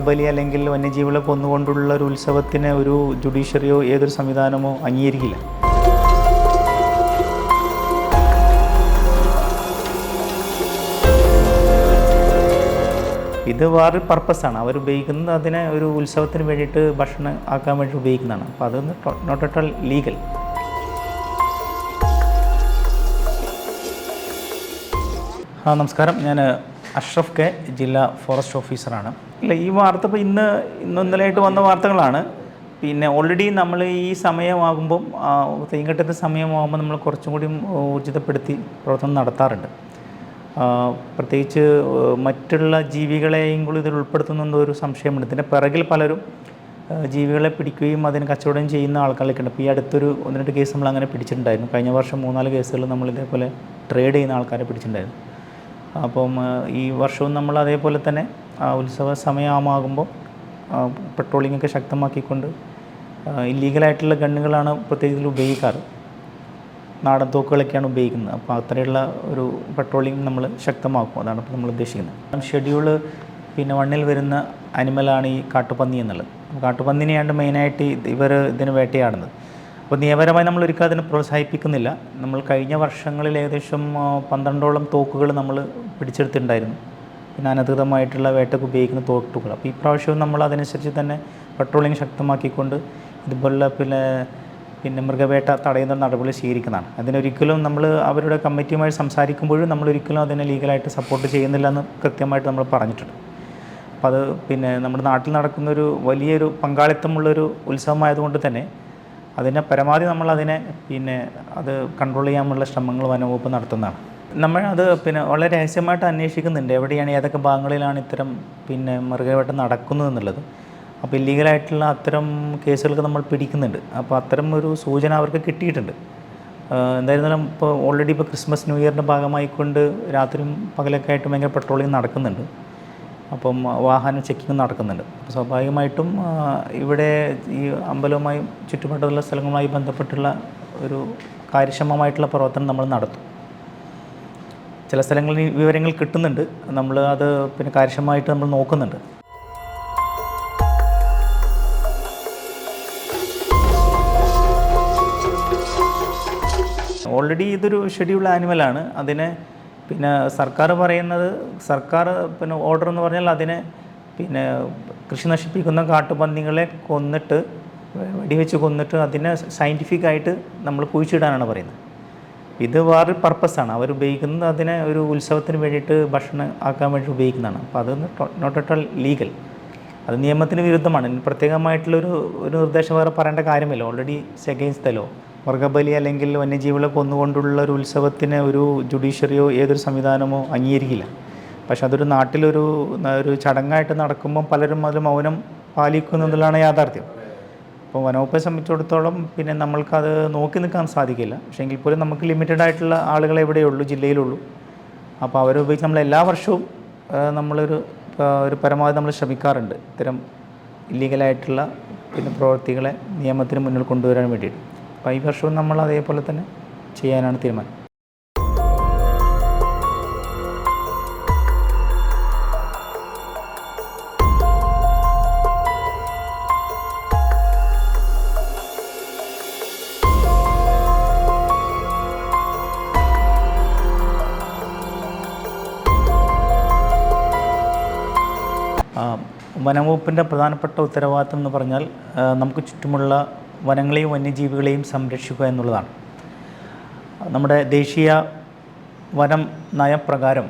വർഗബലി അല്ലെങ്കിൽ വന്യജീവികളെ കൊന്നുകൊണ്ടുള്ള ഒരു ഉത്സവത്തിന് ഒരു ജുഡീഷ്യറിയോ ഏതൊരു സംവിധാനമോ അംഗീകരിക്കില്ല. ഇത് വേറൊരു പർപ്പസാണ് അവർ ഉപയോഗിക്കുന്നത് അതിനെ ഒരു ഉത്സവത്തിന് വേണ്ടിയിട്ട് ഭക്ഷണം ആക്കാൻ വേണ്ടി ഉപയോഗിക്കുന്നതാണ്. അപ്പോൾ അതൊന്ന് നോട്ട് അറ്റ് ഓൾ ലീഗൽ ആ നമസ്കാരം. ഞാൻ അഷ്റഫ് കെ ജില്ലാ ഫോറസ്റ്റ് ഓഫീസറാണ് ഇല്ല ഈ വാർത്ത ഇപ്പോൾ ഇന്ന് ഇന്ന് ഇന്നലെയായിട്ട് വന്ന വാർത്തകളാണ്. പിന്നെ ഓൾറെഡി നമ്മൾ ഈ സമയമാകുമ്പം തെയ്യങ്കട്ടത്തെ സമയമാകുമ്പോൾ നമ്മൾ കുറച്ചും കൂടി ഊർജിതപ്പെടുത്തി പ്രവർത്തനം നടത്താറുണ്ട്. പ്രത്യേകിച്ച് മറ്റുള്ള ജീവികളെയും കൂടി ഇതിൽ ഉൾപ്പെടുത്തുന്ന ഒരു സംശയമുണ്ട്. ഇതിന്റെ പിറകിൽ പലരും ജീവികളെ പിടിക്കുകയും അതിന് കച്ചവടം ചെയ്യുന്ന ആൾക്കാരൊക്കെ ഉണ്ട്. ഇപ്പോൾ ഈ അടുത്തൊരു ഒന്ന് രണ്ട് കേസ് നമ്മൾ അങ്ങനെ പിടിച്ചിട്ടുണ്ടായിരുന്നു. കഴിഞ്ഞ വർഷം മൂന്നാൽ കേസുകൾ നമ്മൾ ഇതേപോലെ ട്രേഡ് ചെയ്യുന്ന ആൾക്കാരെ പിടിച്ചിട്ടുണ്ടായിരുന്നു. അപ്പം ഈ വർഷവും നമ്മൾ അതേപോലെ തന്നെ ഉത്സവ സമയമാകുമ്പോൾ പെട്രോളിംഗ് ഒക്കെ ശക്തമാക്കിക്കൊണ്ട് ഇല്ലീഗലായിട്ടുള്ള ഗണ്ണുകളാണ് പ്രത്യേകിച്ച് ഉപയോഗിക്കാറ്. നാടൻ തോക്കുകളൊക്കെയാണ് ഉപയോഗിക്കുന്നത്. അപ്പോൾ അത്രയുള്ള ഒരു പെട്രോളിംഗ് നമ്മൾ ശക്തമാക്കും. അതാണ് ഇപ്പോൾ നമ്മൾ ഉദ്ദേശിക്കുന്നത്. ഷെഡ്യൂൾ പിന്നെ വണ്ണിൽ വരുന്ന അനിമലാണ് ഈ കാട്ടുപന്നി എന്നുള്ളത്. കാട്ടുപന്നിനെയാണ് മെയിനായിട്ട് ഇവർ ഇതിന് വേട്ടയാടുന്നത്. അപ്പോൾ നിയമപരമായി നമ്മൾ ഒരിക്കലും അതിനെ പ്രോത്സാഹിപ്പിക്കുന്നില്ല. നമ്മൾ കഴിഞ്ഞ വർഷങ്ങളിൽ ഏകദേശം പന്ത്രണ്ടോളം തോക്കുകൾ നമ്മൾ പിടിച്ചെടുത്തിട്ടുണ്ടായിരുന്നു. പിന്നെ അനധികൃതമായിട്ടുള്ള വേട്ടയ്ക്ക് ഉപയോഗിക്കുന്ന തോട്ടുകൾ. അപ്പോൾ ഈ പ്രാവശ്യവും നമ്മൾ അതനുസരിച്ച് തന്നെ പെട്രോളിംഗ് ശക്തമാക്കിക്കൊണ്ട് ഇതുപോലുള്ള പിന്നെ പിന്നെ മൃഗവേട്ട തടയുന്ന നടപടി സ്വീകരിക്കുന്നതാണ്. അതിനൊരിക്കലും നമ്മൾ അവരുടെ കമ്മിറ്റിയുമായി സംസാരിക്കുമ്പോഴും നമ്മളൊരിക്കലും അതിനെ ലീഗലായിട്ട് സപ്പോർട്ട് ചെയ്യുന്നില്ല എന്ന് കൃത്യമായിട്ട് നമ്മൾ പറഞ്ഞിട്ടുണ്ട്. അപ്പം അത് പിന്നെ നമ്മുടെ നാട്ടിൽ നടക്കുന്നൊരു വലിയൊരു പങ്കാളിത്തമുള്ളൊരു ഉത്സവമായതുകൊണ്ട് തന്നെ അതിനെ പരമാവധി നമ്മൾ അതിനെ പിന്നെ അത് കൺട്രോൾ ചെയ്യാനുള്ള ശ്രമങ്ങൾ വനംവകുപ്പ് നടത്തുന്നതാണ്. നമ്മൾ അത് പിന്നെ വളരെ രഹസ്യമായിട്ട് അന്വേഷിക്കുന്നുണ്ട്. എവിടെയാണ് ഏതൊക്കെ ഭാഗങ്ങളിലാണ് ഇത്തരം പിന്നെ മൃഗവേട്ട നടക്കുന്നത് എന്നുള്ളത്. അപ്പോൾ ഇല്ലീഗലായിട്ടുള്ള അത്തരം കേസുകളൊക്കെ നമ്മൾ പിടിക്കുന്നുണ്ട്. അപ്പോൾ അത്തരം ഒരു സൂചന അവർക്ക് കിട്ടിയിട്ടുണ്ട്. എന്തായിരുന്നാലും ഇപ്പോൾ ഓൾറെഡി ഇപ്പോൾ ക്രിസ്മസ് ന്യൂ ഇയറിന്റെ ഭാഗമായിക്കൊണ്ട് രാത്രിയും പകലൊക്കെ ആയിട്ട് ഭയങ്കര പെട്രോളിങ് നടക്കുന്നുണ്ട്. അപ്പം വാഹന ചെക്കിങ് നടക്കുന്നുണ്ട്. അപ്പോൾ സ്വാഭാവികമായിട്ടും ഇവിടെ ഈ അമ്പലവുമായും ചുറ്റുപാടുള്ള സ്ഥലങ്ങളുമായി ബന്ധപ്പെട്ടുള്ള ഒരു കാര്യക്ഷമമായിട്ടുള്ള പ്രവർത്തനം നമ്മൾ നടത്തും. ചില സ്ഥലങ്ങളിൽ വിവരങ്ങൾ കിട്ടുന്നുണ്ട്. നമ്മൾ അത് പിന്നെ കാര്യക്ഷമമായിട്ട് നമ്മൾ നോക്കുന്നുണ്ട്. ഓൾറെഡി ഇതൊരു ഷെഡ്യൂൾ ആനിമലാണ് അതിനെ പിന്നെ സർക്കാർ പറയുന്നത് സർക്കാർ പിന്നെ ഓർഡർ എന്ന് പറഞ്ഞാൽ അതിനെ പിന്നെ കൃഷി നശിപ്പിക്കുന്ന കാട്ടുപന്നികളെ കൊന്നിട്ട് വെടിവെച്ച് കൊന്നിട്ട് അതിനെ സയന്റിഫിക്കായിട്ട് നമ്മൾ കുഴിച്ചിടാനാണ് പറയുന്നത്. ഇത് വേറൊരു പർപ്പസാണ് അവർ ഉപയോഗിക്കുന്നത് അതിനെ ഒരു ഉത്സവത്തിന് വേണ്ടിയിട്ട് ഭക്ഷണം ആക്കാൻ വേണ്ടി ഉപയോഗിക്കുന്നതാണ്. അപ്പോൾ അതൊന്ന് നോട്ട് അറ്റ് ഓൾ ലീഗൽ അത് നിയമത്തിന് വിരുദ്ധമാണ്. പ്രത്യേകമായിട്ടുള്ളൊരു ഒരു നിർദ്ദേശം വേറെ പറയേണ്ട കാര്യമില്ല. ഓൾറെഡി സെഗെയിൻസ് ദ ലോ വർഗബലി അല്ലെങ്കിൽ വന്യജീവികളെ കൊന്നുകൊണ്ടുള്ള ഒരു ഉത്സവത്തിന് ഒരു ജുഡീഷ്യറിയോ ഏതൊരു സംവിധാനമോ അംഗീകരിക്കില്ല. പക്ഷെ അതൊരു നാട്ടിലൊരു ഒരു ചടങ്ങായിട്ട് നടക്കുമ്പം പലരും അതിൽ മൗനം പാലിക്കുന്നതിലാണ് യാഥാർത്ഥ്യം. അപ്പോൾ വനവകുപ്പെ സംബന്ധിച്ചിടത്തോളം പിന്നെ നമ്മൾക്കത് നോക്കി നിൽക്കാൻ സാധിക്കില്ല. പക്ഷേ എങ്കിൽ പോലും നമുക്ക് ലിമിറ്റഡ് ആയിട്ടുള്ള ആളുകളെ ഇവിടെയുള്ളൂ ജില്ലയിലുള്ളൂ. അപ്പോൾ അവരെ ഉപയോഗിച്ച് നമ്മൾ എല്ലാ വർഷവും നമ്മളൊരു ഒരു പരമാവധി നമ്മൾ ശ്രമിക്കാറുണ്ട്. ഇത്തരം ഇല്ലീഗലായിട്ടുള്ള പിന്നെ പ്രവൃത്തികളെ നിയമത്തിന് മുന്നിൽ കൊണ്ടുവരാൻ വേണ്ടിയിട്ട്. അപ്പോൾ ഈ വർഷവും നമ്മൾ അതേപോലെ തന്നെ ചെയ്യാനാണ് തീരുമാനം. വനംവകുപ്പിന്റെ പ്രധാനപ്പെട്ട ഉത്തരവാദിത്തം എന്ന് പറഞ്ഞാൽ നമുക്ക് ചുറ്റുമുള്ള വനങ്ങളെയും വന്യജീവികളെയും സംരക്ഷിക്കുക എന്നുള്ളതാണ്. നമ്മുടെ ദേശീയ വനം നയപ്രകാരം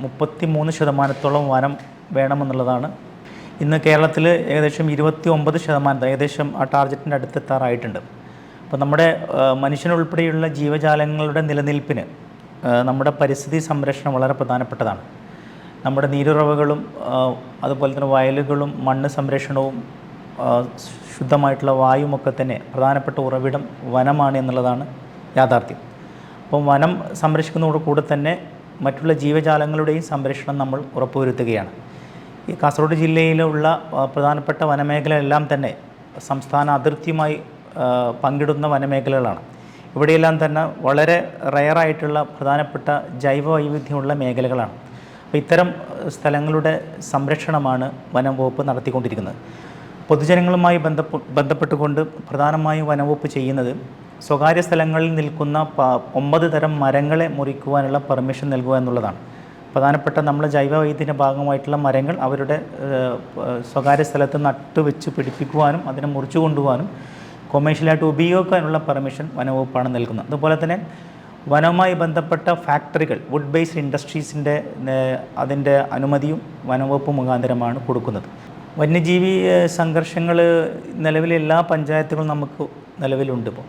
മുപ്പത്തി മൂന്ന് ശതമാനത്തോളം വനം വേണമെന്നുള്ളതാണ്. ഇന്ന് കേരളത്തിൽ ഏകദേശം ഇരുപത്തി ഒമ്പത് ശതമാനം ഏകദേശം ആ ടാർഗറ്റിന്റെ അടുത്തെത്താറായിട്ടുണ്ട്. അപ്പോൾ നമ്മുടെ മനുഷ്യനുൾപ്പെടെയുള്ള ജീവജാലങ്ങളുടെ നിലനിൽപ്പിന് നമ്മുടെ പരിസ്ഥിതി സംരക്ഷണം വളരെ പ്രധാനപ്പെട്ടതാണ്. നമ്മുടെ നീരുറവകളും അതുപോലെ തന്നെ വയലുകളും മണ്ണ് സംരക്ഷണവും ശുദ്ധമായിട്ടുള്ള വായുമൊക്കെ തന്നെ പ്രധാനപ്പെട്ട ഉറവിടം വനമാണ് എന്നുള്ളതാണ് യാഥാർത്ഥ്യം. അപ്പം വനം സംരക്ഷിക്കുന്നതോട് കൂടെ തന്നെ മറ്റുള്ള ജീവജാലങ്ങളുടെയും സംരക്ഷണം നമ്മൾ ഉറപ്പുവരുത്തുകയാണ്. ഈ കാസർഗോഡ് ജില്ലയിലുള്ള പ്രധാനപ്പെട്ട വനമേഖലയെല്ലാം തന്നെ സംസ്ഥാന അതിർത്തിയുമായി പങ്കിടുന്ന വനമേഖലകളാണ്. ഇവിടെയെല്ലാം തന്നെ വളരെ റയറായിട്ടുള്ള പ്രധാനപ്പെട്ട ജൈവ വൈവിധ്യമുള്ള മേഖലകളാണ്. അപ്പോൾ ഇത്തരം സ്ഥലങ്ങളുടെ സംരക്ഷണമാണ് വനം വകുപ്പ് നടത്തിക്കൊണ്ടിരിക്കുന്നത്. പൊതുജനങ്ങളുമായി ബന്ധപ്പെ ബന്ധപ്പെട്ടുകൊണ്ട് പ്രധാനമായും വനംവകുപ്പ് ചെയ്യുന്നത് സ്വകാര്യ സ്ഥലങ്ങളിൽ നിൽക്കുന്ന ഒമ്പത് തരം മരങ്ങളെ മുറിക്കുവാനുള്ള പെർമിഷൻ നൽകുക എന്നുള്ളതാണ്. പ്രധാനപ്പെട്ട നമ്മുടെ ജൈവവൈദ്യത്തിന്റെ ഭാഗമായിട്ടുള്ള മരങ്ങൾ അവരുടെ സ്വകാര്യ സ്ഥലത്ത് നട്ടുവെച്ച് പിടിപ്പിക്കുവാനും അതിനെ മുറിച്ചു കൊണ്ടുപോകാനും കൊമേഴ്ഷ്യലായിട്ട് ഉപയോഗിക്കാനുള്ള പെർമിഷൻ വനവകുപ്പാണ് നൽകുന്നത്. അതുപോലെ തന്നെ വനവുമായി ബന്ധപ്പെട്ട ഫാക്ടറികൾ വുഡ് ബേസ്ഡ് ഇൻഡസ്ട്രീസിന്റെ അതിന്റെ അനുമതിയും വനവകുപ്പ് മുഖാന്തരമാണ് കൊടുക്കുന്നത്. വന്യജീവി സംഘർഷങ്ങൾ നിലവിലെ എല്ലാ പഞ്ചായത്തുകളും നമുക്ക് നിലവിലുണ്ട് ഇപ്പോൾ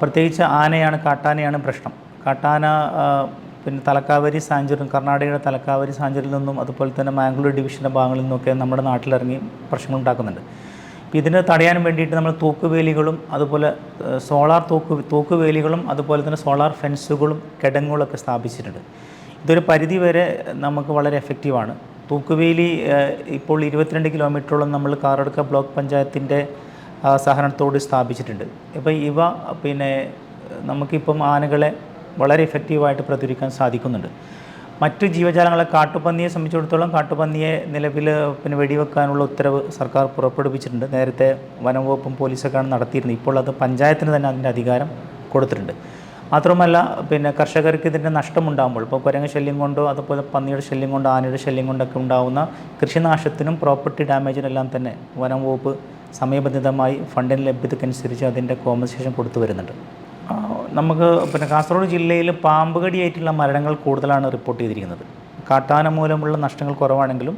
പ്രത്യേകിച്ച് ആനയാണ് കാട്ടാനയാണ് പ്രശ്നം. കാട്ടാന പിന്നെ തലക്കാവരി സാഞ്ചുറി കർണാടകയുടെ തലക്കാവരി സാഞ്ചുറിയിൽ നിന്നും അതുപോലെ തന്നെ മാംഗ്ലൂർ ഡിവിഷന്റെ ഭാഗങ്ങളിൽ നിന്നൊക്കെ നമ്മുടെ നാട്ടിലിറങ്ങി പ്രശ്നങ്ങൾ ഉണ്ടാക്കുന്നുണ്ട്. അപ്പോൾ ഇതിനെ തടയാൻ വേണ്ടിയിട്ട് നമ്മൾ തൂക്കുവേലികളും അതുപോലെ സോളാർ തൂക്ക് തൂക്കുവേലികളും അതുപോലെ തന്നെ സോളാർ ഫെൻസുകളും കിടങ്ങുകളൊക്കെ സ്ഥാപിച്ചിട്ടുണ്ട്. ഇതൊരു പരിധി വരെ നമുക്ക് വളരെ എഫക്റ്റീവാണ്. തൂക്കുവേലി ഇപ്പോൾ ഇരുപത്തിരണ്ട് കിലോമീറ്ററോളം നമ്മൾ കാറടുക്ക ബ്ലോക്ക് പഞ്ചായത്തിന്റെ സഹകരണത്തോട് സ്ഥാപിച്ചിട്ടുണ്ട്. ഇപ്പോൾ ഇവ പിന്നെ നമുക്കിപ്പം ആനകളെ വളരെ എഫക്റ്റീവായിട്ട് പ്രതിരോധിക്കാൻ സാധിക്കുന്നുണ്ട്. മറ്റു ജീവജാലങ്ങളെ കാട്ടുപന്നിയെ സംബന്ധിച്ചിടത്തോളം കാട്ടുപന്നിയെ നിലവിൽ പിന്നെ വെടിവെക്കാനുള്ള ഉത്തരവ് സർക്കാർ പുറപ്പെടുവിച്ചിട്ടുണ്ട്. നേരത്തെ വനംവകുപ്പും പോലീസൊക്കെയാണ് നടത്തിയിരുന്നത്. ഇപ്പോൾ അത് പഞ്ചായത്തിന് തന്നെ അതിന്റെ അധികാരം കൊടുത്തിട്ടുണ്ട്. മാത്രമല്ല പിന്നെ കർഷകർക്ക് ഇതിന്റെ നഷ്ടമുണ്ടാകുമ്പോൾ ഇപ്പോൾ കുരങ്ങ ശല്യം കൊണ്ടോ അതുപോലെ പന്നിയുടെ ശല്യം കൊണ്ടോ ആനയുടെ ശല്യം കൊണ്ടൊക്കെ ഉണ്ടാകുന്ന കൃഷിനാശത്തിനും പ്രോപ്പർട്ടി ഡാമേജിനെല്ലാം തന്നെ വനം വകുപ്പ് സമയബന്ധിതമായി ഫണ്ടിന് ലഭ്യതക്കനുസരിച്ച് അതിന്റെ കോമ്പൻസേഷൻ കൊടുത്തു വരുന്നുണ്ട്. നമുക്ക് പിന്നെ കാസർഗോഡ് ജില്ലയിൽ പാമ്പ് കടിയായിട്ടുള്ള മരണങ്ങൾ കൂടുതലാണ് റിപ്പോർട്ട് ചെയ്തിരിക്കുന്നത്. കാട്ടാന മൂലമുള്ള നഷ്ടങ്ങൾ കുറവാണെങ്കിലും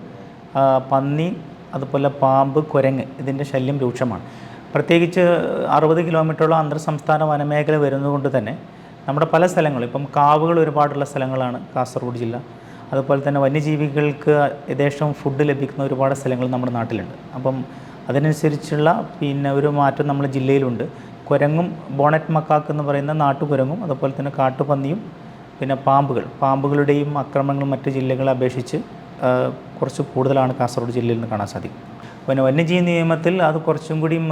പന്നി അതുപോലെ പാമ്പ് കുരങ്ങ് ഇതിന്റെ ശല്യം രൂക്ഷമാണ്. പ്രത്യേകിച്ച് അറുപത് കിലോമീറ്ററോളം അന്തർ സംസ്ഥാന വനമേഖല വരുന്നതുകൊണ്ട് തന്നെ നമ്മുടെ പല സ്ഥലങ്ങളും ഇപ്പം കാവുകൾ ഒരുപാടുള്ള സ്ഥലങ്ങളാണ് കാസർഗോഡ് ജില്ല. അതുപോലെ തന്നെ വന്യജീവികൾക്ക് യഥേഷ്ടം ഫുഡ് ലഭിക്കുന്ന ഒരുപാട് സ്ഥലങ്ങൾ നമ്മുടെ നാട്ടിലുണ്ട്. അപ്പം അതിനനുസരിച്ചുള്ള പിന്നെ ഒരു മാറ്റം നമ്മുടെ ജില്ലയിലുണ്ട്. കുരങ്ങും ബോണറ്റ് മക്കാക്ക് എന്ന് പറയുന്ന നാട്ടുകുരങ്ങും അതുപോലെ തന്നെ കാട്ടുപന്നിയും പിന്നെ പാമ്പുകൾ. പാമ്പുകളുടെയും ആക്രമണങ്ങൾ മറ്റ് ജില്ലകളെ അപേക്ഷിച്ച് കുറച്ച് കൂടുതലാണ് കാസർഗോഡ് ജില്ലയിൽ നിന്ന് കാണാൻ സാധിക്കും. പിന്നെ വന്യജീവി നിയമത്തിൽ അത് കുറച്ചും കൂടിയും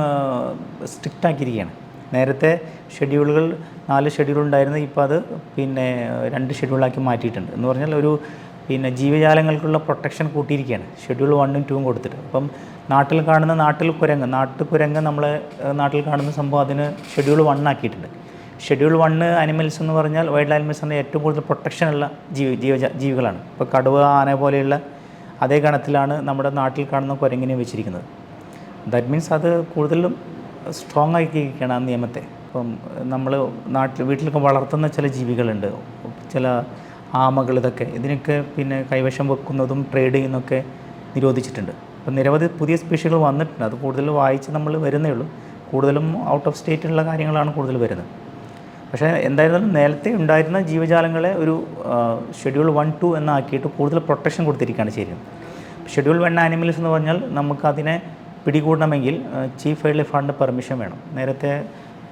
സ്ട്രിക്റ്റാക്കിയിരിക്കുകയാണ് നേരത്തെ ഷെഡ്യൂളുകൾ നാല് ഷെഡ്യൂൾ ഉണ്ടായിരുന്നു ഇപ്പോൾ അത് പിന്നെ രണ്ട് ഷെഡ്യൂളാക്കി മാറ്റിയിട്ടുണ്ട്. എന്ന് പറഞ്ഞാൽ ഒരു പിന്നെ ജീവജാലങ്ങൾക്കുള്ള പ്രൊട്ടക്ഷൻ കൂട്ടിയിരിക്കുകയാണ്. ഷെഡ്യൂൾ വണ്ണും ടൂവും കൊടുത്തിട്ട്. അപ്പം നാട്ടിൽ കാണുന്ന നാട്ടിൽ കുരങ്ങ് നാട്ടുകുരങ്ങ് കുരങ്ങ് നമ്മൾ നാട്ടിൽ കാണുന്ന സംഭവം അതിന് ഷെഡ്യൂൾ വൺ ആക്കിയിട്ടുണ്ട്. ഷെഡ്യൂൾ വണ്ണ് അനിമൽസ് എന്ന് പറഞ്ഞാൽ വൈൽഡ് ആനിമൽസ് എന്ന ഏറ്റവും കൂടുതൽ പ്രൊട്ടക്ഷനുള്ള ജീവി ജീവ ജീവികളാണ്. ഇപ്പോൾ കടുവ ആന പോലെയുള്ള അതേ ഗണത്തിലാണ് നമ്മുടെ നാട്ടിൽ കാണുന്ന കുരങ്ങിനെ വെച്ചിരിക്കുന്നത്. ദാറ്റ് മീൻസ് അത് കൂടുതലും സ്ട്രോങ് ആക്കിയിരിക്കുകയാണ് ആ നിയമത്തെ. ഇപ്പം നമ്മൾ നാട്ടിൽ വീട്ടിലൊക്കെ വളർത്തുന്ന ചില ജീവികളുണ്ട്. ചില ആമകൾ ഇതൊക്കെ. ഇതിനൊക്കെ പിന്നെ കൈവശം വെക്കുന്നതും ട്രേഡ് ചെയ്യുന്നതൊക്കെ നിരോധിച്ചിട്ടുണ്ട്. അപ്പം നിരവധി പുതിയ സ്പീഷികൾ വന്നിട്ടുണ്ട്. അത് കൂടുതൽ വായിച്ച് നമ്മൾ വരുന്നേ ഉള്ളൂ. കൂടുതലും ഔട്ട് ഓഫ് സ്റ്റേറ്റിലുള്ള കാര്യങ്ങളാണ് കൂടുതൽ വരുന്നത്. പക്ഷേ എന്തായിരുന്നാലും നേരത്തെ ഉണ്ടായിരുന്ന ജീവജാലങ്ങളെ ഒരു ഷെഡ്യൂൾ വൺ ടു എന്നാക്കിയിട്ട് കൂടുതൽ പ്രൊട്ടക്ഷൻ കൊടുത്തിരിക്കുകയാണ് ചെയ്യുന്നത്. ഷെഡ്യൂൾ വൺ ആനിമൽസ് എന്ന് പറഞ്ഞാൽ നമുക്കതിനെ പിടികൂടണമെങ്കിൽ chief wildlife fund permission വേണം. നേരത്തെ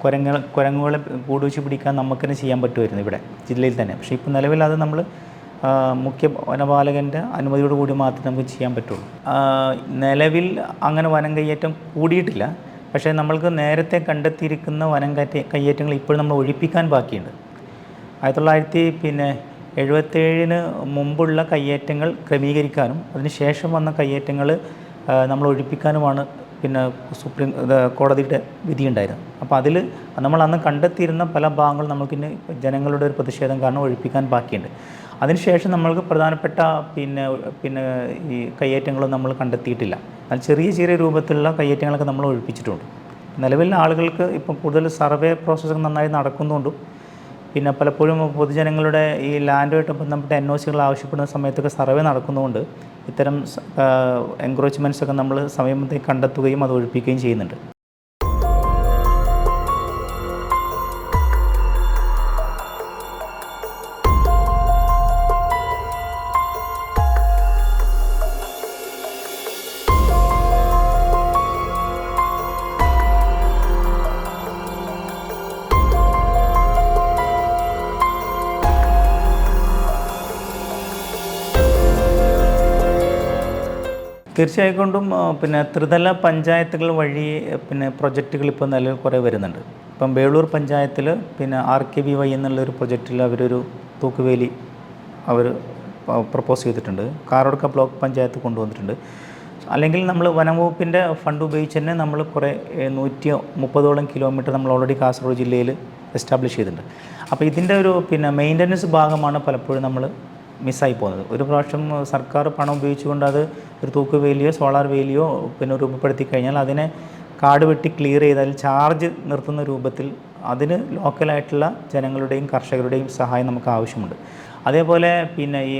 കുരങ്ങ കുരങ്ങുകളെ കൂടുവെച്ച് പിടിക്കാൻ നമുക്ക് തന്നെ ചെയ്യാൻ പറ്റുമായിരുന്നു ഇവിടെ ജില്ലയിൽ തന്നെ. പക്ഷേ ഇപ്പോൾ നിലവിൽ അത് നമ്മൾ മുഖ്യ വനപാലകന്റെ അനുമതിയോട് കൂടി മാത്രമേ നമുക്ക് ചെയ്യാൻ പറ്റുള്ളൂ. നിലവിൽ അങ്ങനെ വനം കയ്യേറ്റം കൂടിയിട്ടില്ല. പക്ഷേ നമ്മൾക്ക് നേരത്തെ കണ്ടെത്തിയിരിക്കുന്ന വനം കയറ്റ കയ്യേറ്റങ്ങൾ ഇപ്പോഴും നമ്മൾ ഒഴിപ്പിക്കാൻ ബാക്കിയുണ്ട്. ആയിരത്തി തൊള്ളായിരത്തി പിന്നെ എഴുപത്തേഴിന് മുമ്പുള്ള കയ്യേറ്റങ്ങൾ ക്രമീകരിക്കാനും അതിനുശേഷം വന്ന കയ്യേറ്റങ്ങൾ നമ്മൾ ഒഴിപ്പിക്കാനുമാണ് പിന്നെ സുപ്രീം കോടതിയുടെ വിധിയുണ്ടായിരുന്നത്. അപ്പോൾ അതിൽ നമ്മൾ അന്ന് കണ്ടെത്തിയിരുന്ന പല ഭാഗങ്ങളും നമുക്കിന്ന് ജനങ്ങളുടെ ഒരു പ്രതിഷേധം കാരണം ഒഴിപ്പിക്കാൻ ബാക്കിയുണ്ട്. അതിനുശേഷം നമ്മൾക്ക് പ്രധാനപ്പെട്ട പിന്നെ പിന്നെ ഈ കയ്യേറ്റങ്ങളും നമ്മൾ കണ്ടെത്തിയിട്ടില്ല. എന്നാൽ ചെറിയ ചെറിയ രൂപത്തിലുള്ള കയ്യേറ്റങ്ങളൊക്കെ നമ്മൾ ഒഴിപ്പിച്ചിട്ടുണ്ട്. നിലവിൽ ആളുകൾക്ക് ഇപ്പം കൂടുതൽ സർവേ പ്രോസസ്സ് നന്നായി നടക്കുന്നുണ്ടും. പിന്നെ പലപ്പോഴും പൊതുജനങ്ങളുടെ ഈ ലാൻഡുമായിട്ട് ബന്ധപ്പെട്ട എൻ ഒ സികൾ ആവശ്യപ്പെടുന്ന സമയത്തൊക്കെ സർവേ നടക്കുന്നതുകൊണ്ട് ഇത്തരം എൻക്രോച്ച്മെന്റ്സൊക്കെ നമ്മൾ സമയത്തേക്ക് കണ്ടെത്തുകയും അത് ഒഴിപ്പിക്കുകയും ചെയ്യുന്നുണ്ട്. തീർച്ചയായിക്കൊണ്ടും കൊണ്ടും പിന്നെ ത്രിതല പഞ്ചായത്തുകൾ വഴി പിന്നെ പ്രൊജക്റ്റുകൾ ഇപ്പോൾ നിലവിൽ കുറേ വരുന്നുണ്ട്. ഇപ്പം വേളൂർ പഞ്ചായത്തിൽ പിന്നെ ആർ കെ വി വൈ എന്നുള്ളൊരു പ്രൊജക്റ്റിൽ അവരൊരു തൂക്കുവേലി അവർ പ്രപ്പോസ് ചെയ്തിട്ടുണ്ട്. കാറോടക്ക ബ്ലോക്ക് പഞ്ചായത്ത് കൊണ്ടുവന്നിട്ടുണ്ട്. അല്ലെങ്കിൽ നമ്മൾ വനംവകുപ്പിന്റെ ഫണ്ട് ഉപയോഗിച്ച് തന്നെ നമ്മൾ കുറേ നൂറ്റി മുപ്പതോളം കിലോമീറ്റർ നമ്മൾ ഓൾറെഡി കാസർഗോഡ് ജില്ലയിൽ എസ്റ്റാബ്ലിഷ് ചെയ്തിട്ടുണ്ട്. അപ്പോൾ ഇതിന്റെ ഒരു പിന്നെ മെയിന്റനൻസ് ഭാഗമാണ് പലപ്പോഴും നമ്മൾ മിസ്സായി പോകുന്നത്. ഒരു പ്രാവശ്യം സർക്കാർ പണം ഉപയോഗിച്ചുകൊണ്ട് അത് ഒരു തൂക്ക് വേലിയോ സോളാർ വേലിയോ പിന്നെ രൂപപ്പെടുത്തി കഴിഞ്ഞാൽ അതിനെ കാട് വെട്ടി ക്ലിയർ ചെയ്താൽ ചാർജ് നിർത്തുന്ന രൂപത്തിൽ അതിന് ലോക്കലായിട്ടുള്ള ജനങ്ങളുടെയും കർഷകരുടെയും സഹായം നമുക്ക് ആവശ്യമുണ്ട്. അതേപോലെ പിന്നെ ഈ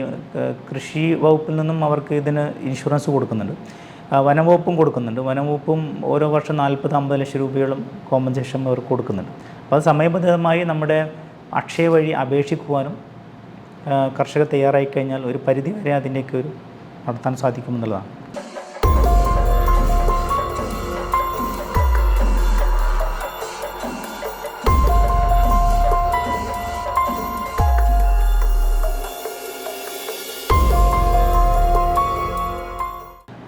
കൃഷി വകുപ്പിൽ നിന്നും അവർക്ക് ഇതിന് ഇൻഷുറൻസ് കൊടുക്കുന്നുണ്ട്. വനംവകുപ്പും കൊടുക്കുന്നുണ്ട്. വനംവകുപ്പും ഓരോ വർഷം നാൽപ്പത് അമ്പത് ലക്ഷം രൂപയോളം കോമ്പൻസേഷൻ അവർക്ക് കൊടുക്കുന്നുണ്ട്. അപ്പോൾ അത് സമയബന്ധിതമായി നമ്മുടെ അക്ഷയ വഴി അപേക്ഷിക്കുവാനും കർഷകർ തയ്യാറായി കഴിഞ്ഞാൽ ഒരു പരിധി വരെ അതിന്റെയൊക്കെ ഒരു നടത്താൻ സാധിക്കുമെന്നുള്ളതാണ്.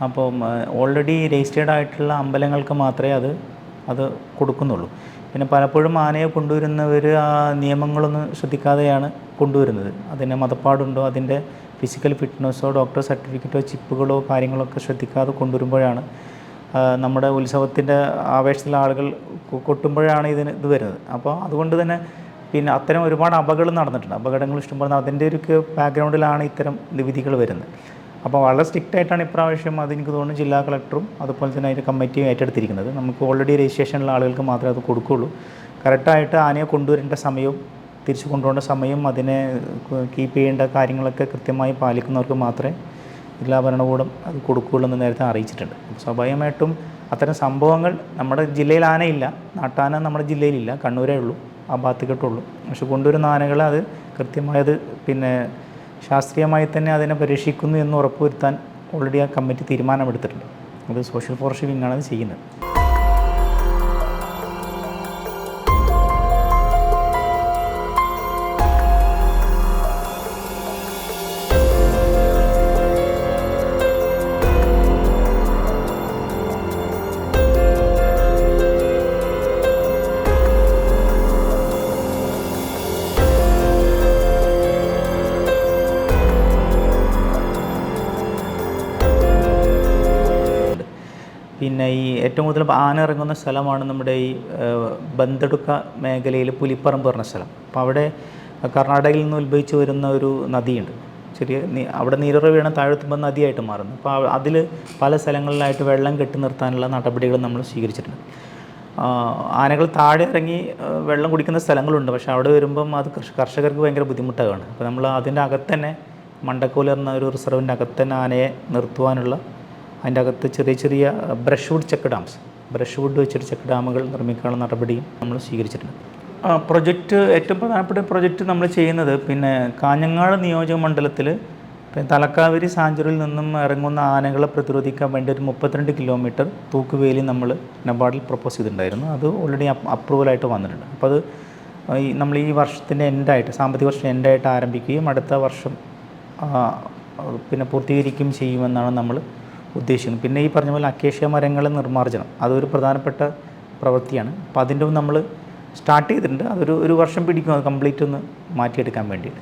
അപ്പം ഓൾറെഡി രജിസ്റ്റേർഡ് ആയിട്ടുള്ള അമ്പലങ്ങൾക്ക് മാത്രമേ അത് അത് കൊടുക്കുന്നുള്ളൂ. പിന്നെ പലപ്പോഴും ആനയെ കൊണ്ടുവരുന്നവർ ആ നിയമങ്ങളൊന്നും ശ്രദ്ധിക്കാതെയാണ് കൊണ്ടുവരുന്നത്. അതിന് മതപ്പാടുണ്ടോ? അതിന്റെ ഫിസിക്കൽ ഫിറ്റ്നസ്സോ ഡോക്ടർ സർട്ടിഫിക്കറ്റോ ചിപ്പുകളോ കാര്യങ്ങളോ ഒക്കെ ശ്രദ്ധിക്കാതെ കൊണ്ടുവരുമ്പോഴാണ് നമ്മുടെ ഉത്സവത്തിന്റെ ആവേശത്തിലുള്ള ആളുകൾ കൊട്ടുമ്പോഴാണ് ഇതിന് ഇത് വരുന്നത്. അപ്പോൾ അതുകൊണ്ട് തന്നെ പിന്നെ അത്തരം ഒരുപാട് അപകടം നടന്നിട്ടുണ്ട്. അപകടങ്ങൾ ഇഷ്ടംപോലെ അതിന്റെ ഒരു ബാക്ക്ഗ്രൗണ്ടിലാണ് ഇത്തരം വിധികൾ വരുന്നത്. അപ്പോൾ വളരെ സ്ട്രിക്റ്റ് ആയിട്ടാണ് ഇപ്രാവശ്യം അത് എനിക്ക് തോന്നുന്നു ജില്ലാ കളക്ടറും അതുപോലെ തന്നെ അതിന്റെ കമ്മിറ്റിയും ഏറ്റെടുത്തിരിക്കുന്നത്. നമുക്ക് ഓൾറെഡി രജിസ്ട്രേഷനുള്ള ആളുകൾക്ക് മാത്രമേ അത് കൊടുക്കുകയുള്ളൂ കറക്റ്റായിട്ട് ആനയെ കൊണ്ടുവരേണ്ട സമയവും തിരിച്ചു കൊണ്ടുപോകേണ്ട സമയം അതിനെ കീപ്പ് ചെയ്യേണ്ട കാര്യങ്ങളൊക്കെ കൃത്യമായി പാലിക്കുന്നവർക്ക് മാത്രമേ ജില്ലാ ഭരണകൂടം അത് കൊടുക്കുകയുള്ളൂ എന്ന് നേരത്തെ അറിയിച്ചിട്ടുണ്ട്. സ്വാഭാവികമായിട്ടും അത്തരം സംഭവങ്ങൾ നമ്മുടെ ജില്ലയിൽ ആനയില്ല. നാട്ടാന നമ്മുടെ ജില്ലയിലില്ല. കണ്ണൂരേ ഉള്ളൂ. ആ ഭാഗത്തേക്കിട്ടുള്ളൂ പക്ഷെ കൊണ്ടുവരുന്ന ആനകളെ അത് കൃത്യമായത് പിന്നെ ശാസ്ത്രീയമായി തന്നെ അതിനെ പരീക്ഷിക്കുന്നു എന്ന് ഉറപ്പുവരുത്താൻ ഓൾറെഡി ആ കമ്മിറ്റി തീരുമാനമെടുത്തിട്ടുണ്ട്. അത് സോഷ്യൽ ഫോറസ്റ്റ് വിങ്ങാണ് അത് ചെയ്യുന്നത്. ഏറ്റവും കൂടുതൽ ആന ഇറങ്ങുന്ന സ്ഥലമാണ് നമ്മുടെ ഈ ബന്തടുക്ക മേഖലയിൽ പുലിപ്പറമ്പ് പറഞ്ഞ സ്ഥലം. അപ്പോൾ അവിടെ കർണാടകയിൽ നിന്ന് ഉത്ഭവിച്ച് വരുന്ന ഒരു നദിയുണ്ട്. ചെറിയ അവിടെ നീരുറവ് വീണ താഴെത്തുമ്പോൾ നദിയായിട്ട് മാറുന്നു. അപ്പോൾ അതിൽ പല സ്ഥലങ്ങളിലായിട്ട് വെള്ളം കെട്ടി നിർത്താനുള്ള നടപടികൾ നമ്മൾ സ്വീകരിച്ചിട്ടുണ്ട്. ആനകൾ താഴെ ഇറങ്ങി വെള്ളം കുടിക്കുന്ന സ്ഥലങ്ങളുണ്ട്. പക്ഷേ അവിടെ വരുമ്പം അത് കർഷകർക്ക് ഭയങ്കര ബുദ്ധിമുട്ടാണ്. അപ്പോൾ നമ്മൾ അതിന്റെ അകത്ത് തന്നെ മണ്ടക്കോൽ എന്ന ഒരു റിസർവിന്റെ അകത്ത് തന്നെ ആനയെ നിർത്തുവാനുള്ള അതിന്റെ അകത്ത് ചെറിയ ചെറിയ brushwood check dams brushwood വെച്ചിട്ട് ചെക്ക് ഡാമുകൾ നിർമ്മിക്കാനുള്ള നടപടിയും നമ്മൾ സ്വീകരിച്ചിട്ടുണ്ട്. പ്രൊജക്റ്റ് ഏറ്റവും പ്രധാനപ്പെട്ട പ്രൊജക്റ്റ് നമ്മൾ ചെയ്യുന്നത് പിന്നെ കാഞ്ഞങ്ങാട് നിയോജക മണ്ഡലത്തിൽ തലക്കാവേരി സാഞ്ചുറിയിൽ നിന്നും ഇറങ്ങുന്ന ആനകളെ പ്രതിരോധിക്കാൻ വേണ്ടി ഒരു മുപ്പത്തിരണ്ട് കിലോമീറ്റർ തൂക്കുവേലി നമ്മൾ നബാർഡിൽ പ്രപ്പോസ് ചെയ്തിട്ടുണ്ടായിരുന്നു. അത് ഓൾറെഡി അപ്രൂവലായിട്ട് വന്നിട്ടുണ്ട്. അപ്പോൾ അത് ഈ നമ്മൾ ഈ വർഷത്തിന്റെ എൻഡായിട്ട് സാമ്പത്തിക വർഷം എൻഡായിട്ട് ആരംഭിക്കുകയും അടുത്ത വർഷം പിന്നെ പൂർത്തീകരിക്കുകയും ചെയ്യുമെന്നാണ് നമ്മൾ ഉദ്ദേശിക്കുന്നത് പിന്നെ ഈ പറഞ്ഞ പോലെ അക്കേഷ്യ മരങ്ങളെ നിർമ്മാർജനം അതൊരു പ്രധാനപ്പെട്ട പ്രവൃത്തിയാണ്. അപ്പോൾ അതിന്റെ നമ്മൾ സ്റ്റാർട്ട് ചെയ്തിട്ടുണ്ട്. അതൊരു ഒരു വർഷം പിടിക്കും അത് കംപ്ലീറ്റ് ഒന്ന് മാറ്റിയെടുക്കാൻ വേണ്ടിയിട്ട്.